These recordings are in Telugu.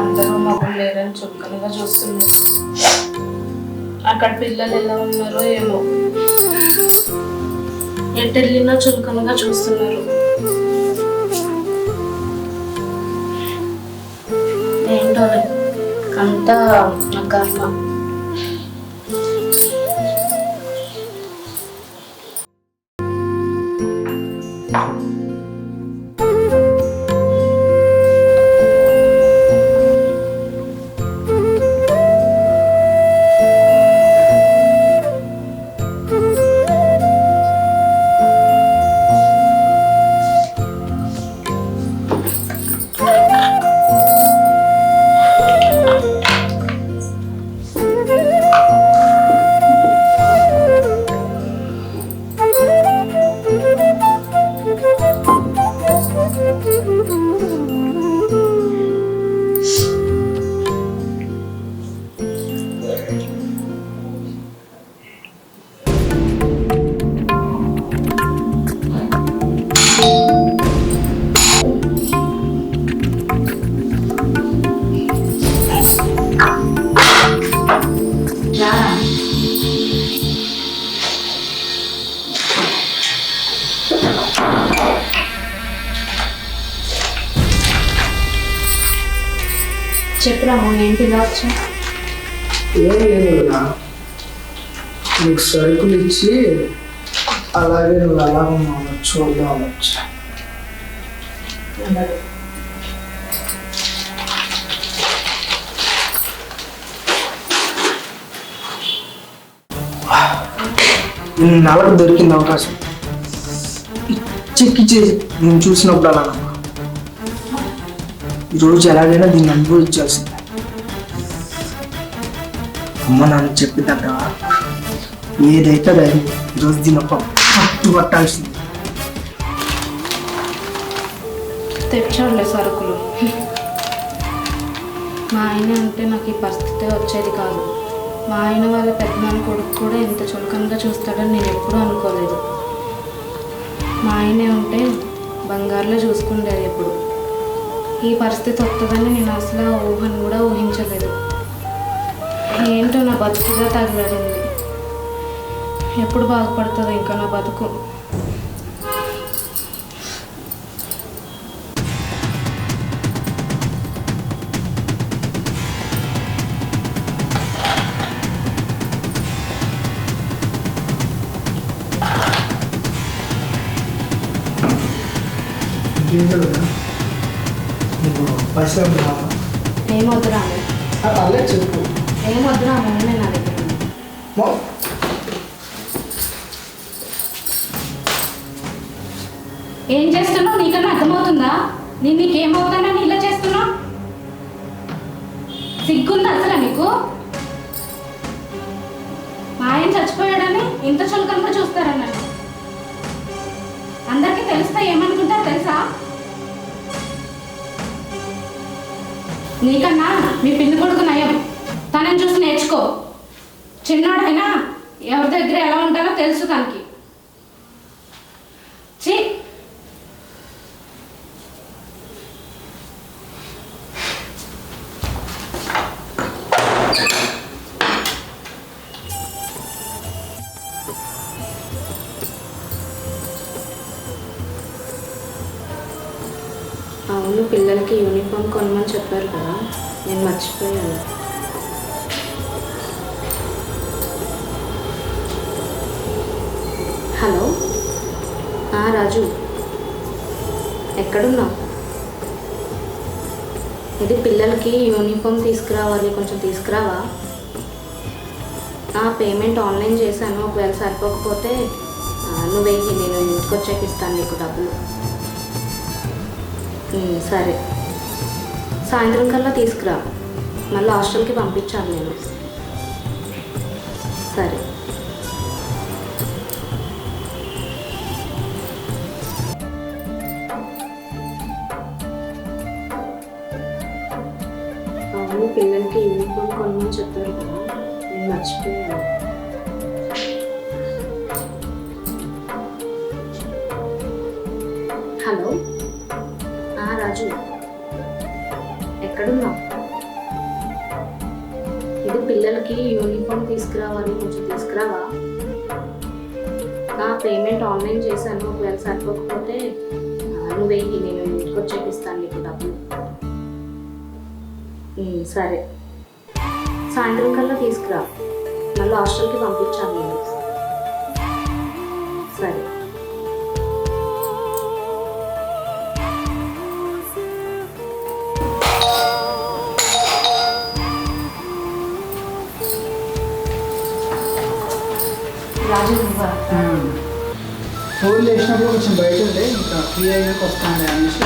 అందరూ మొబైల్ లేరని చుక్కలుగా చూస్తున్నారు. అక్కడ పిల్లలు ఎలా ఉన్నారో ఏమో. ఎటు వెళ్ళినా చులకనగా చూస్తున్నారు. ఏంటో అంతా నా కర్మ you మొన్న ఏంటి ఇలా వచ్చా. ఏం లేదు వదినా. నీకు సరుకులు ఇచ్చి అలాగే నువ్వు ఎలా ఉన్నావు చూద్దాం వచ్చా. నెలకు దొరికింది అవకాశం. చిక్కిచ్చి నేను చూసినప్పుడు అలా రోజు ఎలాగైనా దీన్ని అనుభవించాల్సిందే. అమ్మ నాన్న చెప్పిందంటవా ఏదైతే అది ఈరోజు దీని ఒక పట్టు పట్టాల్సింది. తెచ్చాడులే సరుకులు. మా ఆయన అంటే నాకు ఈ పరిస్థితి వచ్చేది కాదు. మా ఆయన వాళ్ళ పెద్దనాన్న కొడుకు కూడా ఇంత చులకనగా చూస్తాడని నేను ఎప్పుడూ అనుకోలేదు. మా ఆయనే ఉంటే బంగారులో చూసుకుండేది ఎప్పుడు. ఈ పరిస్థితి వస్తుందని నేను అసలు ఆ ఊహను కూడా ఊహించలేదు. ఏంటో నా బతుకుగా తగిలాడింది. ఎప్పుడు బాగుపడుతుందో ఇంకా నా బతుకు. ఇంకేంటో పైసలు రాము అల్లే చెప్పు. ఏమొద్దు రాము నేను నా దగ్గర ఏం చేస్తున్నావు? నీకన్నా అర్థమవుతుందా? నేను నీకేమవుతానని ఇలా చేస్తున్నావు? సిగ్గుందా అసలు నీకు? మా ఆయన చచ్చిపోయాడని ఇంత చులకనగా చూస్తారన్నాను నీకన్నా మీ పిల్లి కొడుకు నయం. తనని చూసి నేర్చుకో. చిన్నోడైనా ఎవరి దగ్గర ఎలా ఉంటారో తెలుసు తనకి. అవును పిల్లలకి యూనిఫామ్ కొనమని చెప్పారు కదా. నేను మర్చిపోయాను. హలో? ఆ, రాజు. ఎక్కడున్నావు ఇది పిల్లలకి యూనిఫామ్ తీసుకురావాలి కొంచెం తీసుకురావా? ఆ, పేమెంట్ ఆన్లైన్ చేశాను. ఒకవేళ సరిపోకపోతే ఆ, నువ్వు వెయ్యి నేను ఇంటికి వచ్చాక ఇస్తాను నీకు డబ్బులు. సరే. సాయంత్రం కల్లా తీసుకురా. మళ్ళీ హాస్టల్కి పంపించాలి నేను. సరే. అవును పిల్లలకి యూనిఫామ్ కొనమని చెప్పారు కదా. నేను మర్చిపోయాను. హలో? రాజు. ఎక్కడున్నావు? ఇది పిల్లలకి యూనిఫామ్ తీసుకురావాలి కొంచెం తీసుకురావా? నా పేమెంట్ ఆన్లైన్ చేశాను ఒకవేళ సరిపోకపోతే నువ్వేయి నేను ఇంటికి వచ్చేకి ఇస్తాను నీకు డబ్బులు. సరే. సాయంత్రం కల్లా తీసుకురా. మళ్ళీ హాస్టల్కి పంపించాను సరే. రాజు ఫోన్ చేసినప్పుడు కొంచెం బయట ఉండే ఇంకా ఫ్రీ అయ్యాక వస్తాను అనేసి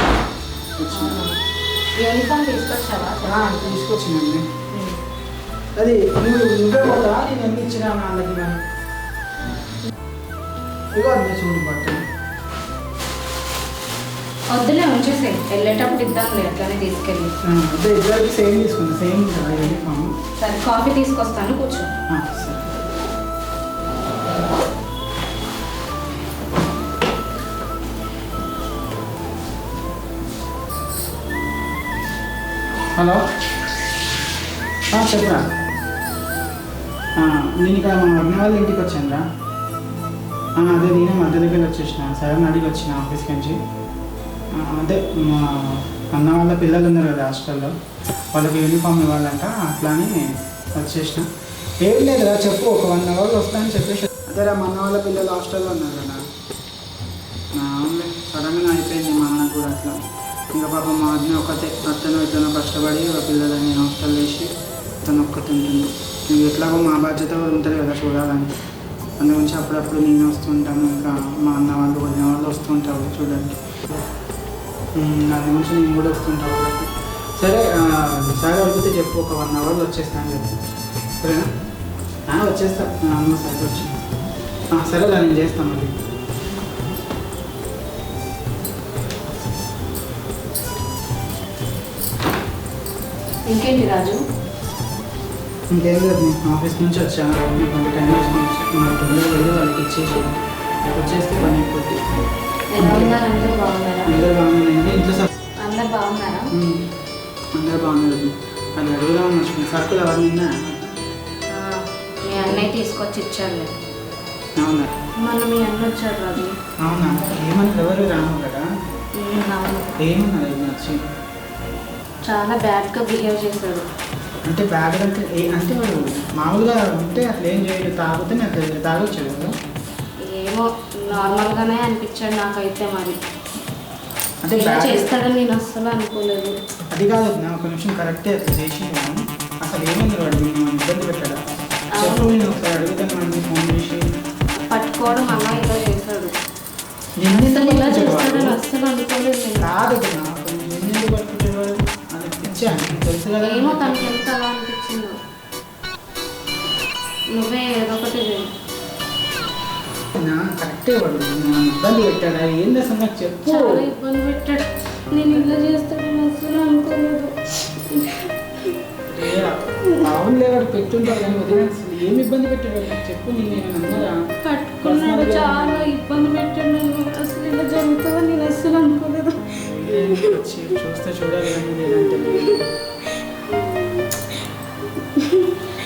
యూనిఫామ్ తీసుకొచ్చావా? తీసుకొచ్చిందండి. అది నువ్వు నువ్వే పోతా నేను ఎన్ని ఇచ్చినా వాళ్ళకి మరి ఇగో అన్నీ చూడు బట్టలు. వద్దులే ఉంచేసే. వెళ్ళేటప్పుడు ఇద్దాంలే అట్లానే తీసుకెళ్ళి. అదే ఇద్దరికి సేమ్ తీసుకున్నా సేమ్ కదా యూనిఫామ్ సరే కాఫీ తీసుకొస్తాను కూర్చో. సరే. హలో. చెప్పరా. నేను ఇక్కడ మా అన్న వాళ్ళ ఇంటికి వచ్చానురా. అదే నేనే మధ్య దగ్గర వచ్చేసిన. సెవెన్ అడిగి వచ్చిన ఆఫీస్కి నుంచి. అదే మా అన్న వాళ్ళ పిల్లలు ఉన్నారు కదా హాస్టల్లో. వాళ్ళకి యూనిఫామ్ ఇవ్వాలంట అట్లా అని వచ్చేసిన. ఏం లేదురా చెప్పు. ఒక వన్ అవర్ వస్తానని చెప్పేసి. అదేరా మా అన్న వాళ్ళ పిల్లలు హాస్టల్లో ఉన్నారు కదా అవునులే. సడన్గా అయిపోయింది మా అన్న కూడా అట్లా. ఇంకా పాపం మా అన్న ఒకతే అతను ఇతను కష్టపడి ఒక పిల్లలని హాస్టల్ వేసి తను ఒక్కటి ఉంటుంది ఇంక ఎట్లాగో మా బాధ్యత కూడా ఉంటుంది కదా చూడాలని. అందు గురించి అప్పుడప్పుడు నేను వస్తుంటాను ఇంకా మా అన్న వాళ్ళు వదిన వాళ్ళు వస్తుంటారు చూడడానికి. ఉమ్, దాని గురించి నేను కూడా వస్తుంటాను సరే సార్ అడిగితే చెప్పు ఒక వన్ అవర్లో వచ్చేస్తాను చెప్పి. సరేనా? వచ్చేస్తా. అమ్మ సైడ్ వచ్చి. సరే సరేలా నేను చేస్తాను మళ్ళీ ఇంకేంటి రాజు? ఇంకేం లేదు ఆఫీస్ నుంచి వచ్చాను కొంచెం టైం వచ్చి మా తొందరగా వెళ్ళి వాళ్ళకి ఇచ్చేసి వచ్చేస్తే పని అయిపోద్ది. అందరూ బాగున్నారా? అందరూ బాగున్నాయండి ఇంట్లో సార్ అందరు బాగున్నారా? అందరూ బాగున్నారు. అది అడుగుదాం మర్చిపోయింది సరుకులు ఎవరు నిన్న మీ అన్నయ్య తీసుకొచ్చి ఇచ్చాడులే. అవునా? మొన్న మీ అన్న వచ్చాడు రాజు. అవునా? ఏమన్నా ఎవరు రాము కదా? ఇది వచ్చి చాలా బ్యాడ్గా బిహేవ్ చేశాడు. అంటే బ్యాగ్ అంటే అంటే వాడు మామూలుగా ఉంటే అసలు ఏం చేయడు తాగితే నాకు తాగొచ్చు కదా? ఏమో నార్మల్గానే అనిపించాడు నాకైతే మరి. అంటే చేస్తాడని నేను అస్సలు అనుకోలేదు. అది కాదు నా ఒక నిమిషం కరెక్టే అట్లా చేసి అసలు ఏమైంది వాడు? నేను ఇబ్బంది పెట్టాడా? చెప్పు నేను ఒకసారి అడుగుతాను ఫోన్ చేసి. పట్టుకోవడం అలా ఇలా చేశాడు. అసలు ఇలా చేస్తాడని? అస్సలు అనుకోలేదు కాదు ఎందుకు అది పిచ్చాను తెలుసు కదా? ఏమో తనకి ఎంత అలా అనిపించిందో. నువ్వే ఏదో ఒకటి చేయి నా కరెక్టే వాడు. నన్ను ఇబ్బంది పెట్టాడా? ఏంది అసలు నాకు చెప్పు. చాలా ఇబ్బంది పెట్టాడు. నేను ఇలా చేస్తాడని అస్సలు అనుకోలేదు. అవునులే వాడు పెట్టుంటాడు కానీ అసలు ఏమి ఇబ్బంది పెట్టాడు? వాడు? నాకు చెప్పు నేను ఏమైనా పట్టుకున్నాడు చాలా ఇబ్బంది పెట్టాడు అసలు ఇలా జరుగుతుందని నేను అస్సలు అనుకోలేదు. చూస్తే చూడాలి కానీ.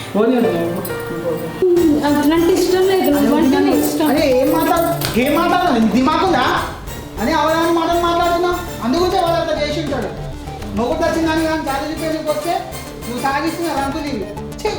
ఇంకోటి. అట్లాంటి ఇష్టం లేదు నువ్వంటే నాకు ఇష్టం అరే ఏం మాట్లాడు ఏం మాట్లాడు దిమాకుందా అని అవడానికి మాటలు మాట్లాడుతున్నా అందుకుంటే వాడు అట్లా చేసి ఉంటాడు మొగ్గు వచ్చిందని కానీ పేరుకి వస్తే నువ్వు సాగిస్తున్నా. ఛీ!